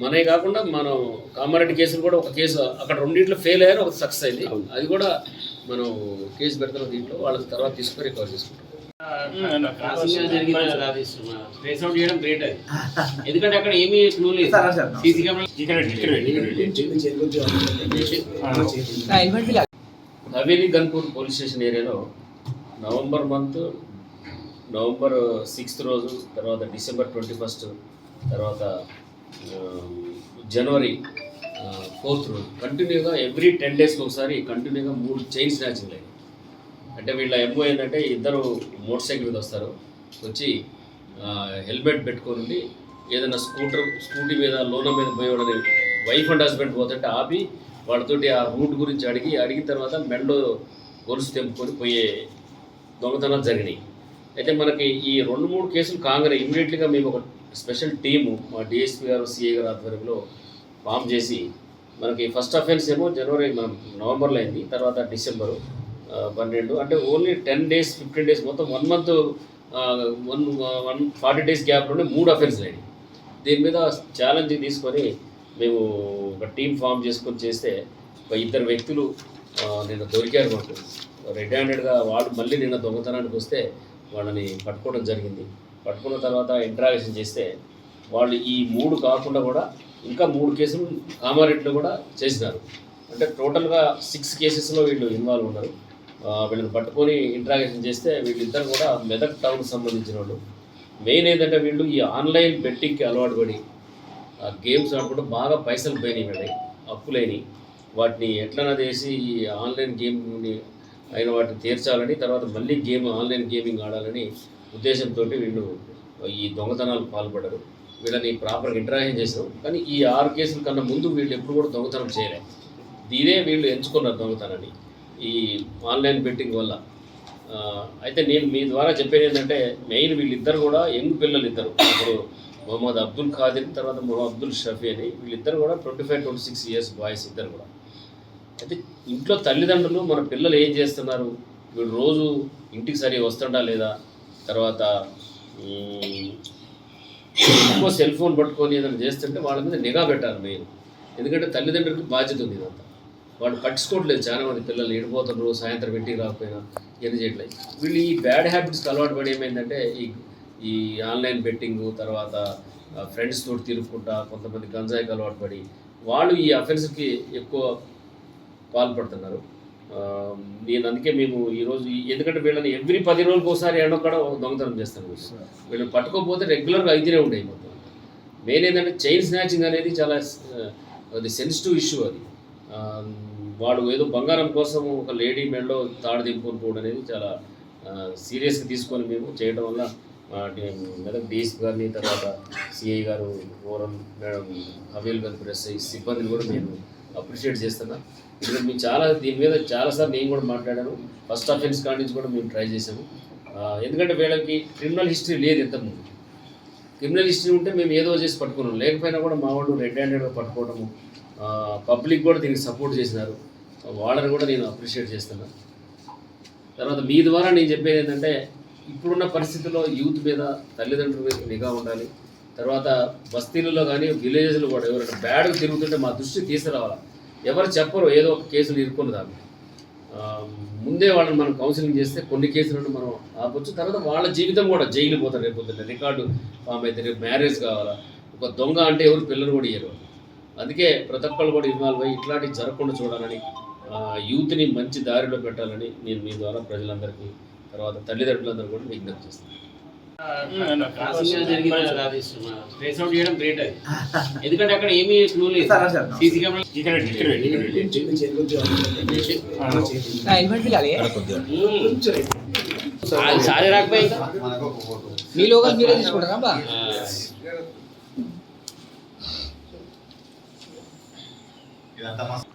మనవి కాకుండా మనం కామారెడ్డి కేసులు కూడా ఒక కేసు అక్కడ రెండింటిలో ఫెయిల్ అయ్యారు ఒక సక్సెస్ అయింది. అది కూడా మనం కేసు పెడతాం దీంట్లో వాళ్ళ తర్వాత తీసుకొని రికవర్ చేసుకుంటాం. ఎందుకంటే అక్కడ ఏమీ గన్పూర్ పోలీస్ స్టేషన్ ఏరియాలో నవంబర్ మంత్ నవంబర్ సిక్స్త్ రోజు తర్వాత డిసెంబర్ ట్వంటీ ఫస్ట్ తర్వాత జనవరి ఫోర్త్ రోజు. కంటిన్యూగా ఎవ్రీ టెన్ డేస్కి ఒకసారి కంటిన్యూగా మూడు చైన్ స్నాచింగ్ అయ్యాయి అంటే వీళ్ళ ఎంఓ ఏంటంటే ఇద్దరు మోటార్ సైకిల్ మీద వస్తారు. వచ్చి హెల్మెట్ పెట్టుకొని ఏదైనా స్కూటర్ స్కూటీ మీద లోన మీద పోయేవాడని వైఫ్ అండ్ హస్బెండ్ పోతుంటే ఆపి వాళ్ళతోటి ఆ రూట్ గురించి అడిగి అడిగిన తర్వాత మెడలో గొలుసు తెంపుకొని పోయే దొంగతనాలు జరిగినాయి. అయితే మనకి ఈ రెండు మూడు కేసులు కాగానే ఇమీడియట్లీగా మేము ఒక స్పెషల్ టీము మా డిఎస్పీ గారు సిఏ గారు ఆధ్వర్యంలో ఫామ్ చేసి మనకి ఫస్ట్ అఫెన్స్ ఏమో జనవరి మనం నవంబర్లో అయింది తర్వాత డిసెంబరు పన్నెండు. అంటే only ten days fifteen days మొత్తం one month one one forty days గ్యాప్లోనే మూడు అఫెన్స్లు అయినాయి. దీని మీద ఛాలెంజ్ తీసుకొని మేము ఒక టీం ఫామ్ చేసుకొని చేస్తే ఒక ఇద్దరు వ్యక్తులు నిన్న దొరికారు మాకు. రెడ్ హ్యాండెడ్గా వాళ్ళు మళ్ళీ నిన్న దొంగతనానికి వస్తే వాళ్ళని పట్టుకోవడం జరిగింది. పట్టుకున్న తర్వాత ఇంట్రాగేషన్ చేస్తే వాళ్ళు ఈ మూడు కాకుండా కూడా ఇంకా మూడు కేసులు కామారెడ్డిలో కూడా చేసినారు. అంటే టోటల్గా సిక్స్ కేసెస్లో వీళ్ళు ఇన్వాల్వ్ ఉన్నారు. వీళ్ళని పట్టుకొని ఇంట్రాగేషన్ చేస్తే వీళ్ళిద్దరు కూడా మెదక్ టౌన్కి సంబంధించిన వాళ్ళు. మెయిన్ ఏంటంటే వీళ్ళు ఈ ఆన్లైన్ బెట్టింగ్కి అలవాటు పడి ఆ గేమ్స్ ఆడుకుంటూ బాగా పైసలు పోయినాయి వీళ్ళకి అప్పులేని. వాటిని ఎట్లనా చేసి ఈ ఆన్లైన్ గేమ్ని అయిన వాటిని తీర్చాలని తర్వాత మళ్ళీ గేమ్ ఆన్లైన్ గేమింగ్ ఆడాలని ఉద్దేశంతో వీళ్ళు ఈ దొంగతనాలు పాల్పడ్డారు. వీళ్ళని ప్రాపర్గా ఇంటరాక్షన్ చేసాం కానీ ఈ ఆరు కేసుల కన్నా ముందు వీళ్ళు ఎప్పుడు కూడా దొంగతనం చేయలేదు దీనే వీళ్ళు ఎంచుకున్నారు దొంగతనాన్ని. ఈ ఆన్లైన్ బెట్టింగ్ వల్ల. అయితే నేను మీ ద్వారా చెప్పేది ఏంటంటే మెయిన్ వీళ్ళిద్దరు కూడా యంగ్ పిల్లలు ఇద్దరు ఇప్పుడు మొహమ్మద్ అబ్దుల్ ఖాదిర్ తర్వాత మొహమ్మద్ అబ్దుల్ షఫీ అని వీళ్ళిద్దరు కూడా twenty five twenty six years boys ఇద్దరు కూడా. అయితే ఇంట్లో తల్లిదండ్రులు మన పిల్లలు ఏం చేస్తున్నారు? వీళ్ళు రోజు ఇంటికి సరి వస్తుండా లేదా? తర్వాత ఎక్కువ సెల్ ఫోన్ పట్టుకొని ఏదైనా చేస్తుంటే వాళ్ళ మీద నిఘా పెట్టాలి మెయిన్ ఎందుకంటే తల్లిదండ్రులకు బాధ్యత ఉంది ఇదంతా. వాళ్ళు పట్టించుకోవట్లేదు చాలా మంది పిల్లలు ఎడిపోతున్నారు సాయంత్రం ఇంటికి రాకపోయినా ఏం చేయట్లేదు. వీళ్ళు ఈ బ్యాడ్ హ్యాబిట్స్కి అలవాటు పడి ఏమైందంటే ఈ ఈ ఆన్లైన్ బెట్టింగ్ తర్వాత ఫ్రెండ్స్ తోటి తిరుగుకుంటా కొంతమంది గంజాయికి అలవాటు పడి వాళ్ళు ఈ అఫెన్స్కి ఎక్కువ పాల్పడుతున్నారు. నేను అందుకే మేము ఈరోజు ఎందుకంటే వీళ్ళని ఎవ్రీ పది రోజులకు ఒకసారి ఎన్నొక్కడ దొంగతనం చేస్తాను వీళ్ళు. వీళ్ళని పట్టుకోకపోతే రెగ్యులర్గా అయితేనే ఉండేవి మొత్తం మెయిన్ ఏంటంటే చైన్ స్నాచింగ్ అనేది చాలా అది సెన్సిటివ్ ఇష్యూ అది. వాడు ఏదో బంగారం కోసం ఒక లేడీ మెడలో తాడు దింపుకొని పోవడం అనేది చాలా సీరియస్గా తీసుకొని మేము చేయడం వల్ల మెదక్ డిఎస్పీ గారిని తర్వాత సిఐ గారు ఓరం మేడం హవేల్ గారు ప్రెస్ సిబ్బందిని కూడా నేను అప్రిషియేట్ చేస్తున్నా. ఇక్కడ మేము చాలా దీని మీద చాలాసార్లు నేను కూడా మాట్లాడాను. ఫస్ట్ అఫెన్స్ కాడి నుంచి కూడా మేము ట్రై చేసాము ఎందుకంటే వీళ్ళకి క్రిమినల్ హిస్టరీ లేదు ఇంతకుముందు. క్రిమినల్ హిస్టరీ ఉంటే మేము ఏదో చేసి పట్టుకున్నాం. లేకపోయినా కూడా మా వాళ్ళు రెడ్ హ్యాండెడ్గా పట్టుకోవడము పబ్లిక్ కూడా దీనికి సపోర్ట్ చేసినారు. వాళ్ళని కూడా నేను అప్రిషియేట్ చేస్తున్నా. తర్వాత మీ ద్వారా నేను చెప్పేది ఏంటంటే ఇప్పుడున్న పరిస్థితుల్లో యూత్ మీద తల్లిదండ్రుల మీద నిఘా ఉండాలి. తర్వాత బస్తీలలో కానీ విలేజెస్లో కూడా ఎవరైనా బ్యాడ్గా తిరుగుతుంటే మా దృష్టి తీసుకురావాలి? ఎవరు చెప్పరు ఏదో ఒక కేసులు ఇరుక్కున్న దాన్ని ముందే వాళ్ళని మనం కౌన్సిలింగ్ చేస్తే కొన్ని కేసులను మనం ఆపొచ్చు. తర్వాత వాళ్ళ జీవితం కూడా జైలు పోతారు రేపు పొద్దున్న. రికార్డు ఫామ్ అయితే రేపు మ్యారేజ్ కావాలా? ఒక దొంగ అంటే ఎవరు పిల్లలు కూడా ఇయ్యరు అందుకే ప్రతి ఒక్కళ్ళు కూడా ఇన్వాల్వ్ అయ్యి ఇట్లాంటివి జరగకుండా చూడాలని యూత్ని మంచి దారిలో పెట్టాలని నేను మీ ద్వారా ప్రజలందరికీ తర్వాత తల్లిదండ్రులందరూ కూడా విజ్ఞప్తి చేస్తాను ఎందుకంటే అక్కడ ఏమీ క్లూ లేదు సీసీ కెమెరా సారీ రాకపోయి మీ లోకల్ మీరే తీసుకుంటారా బా ఇదంతా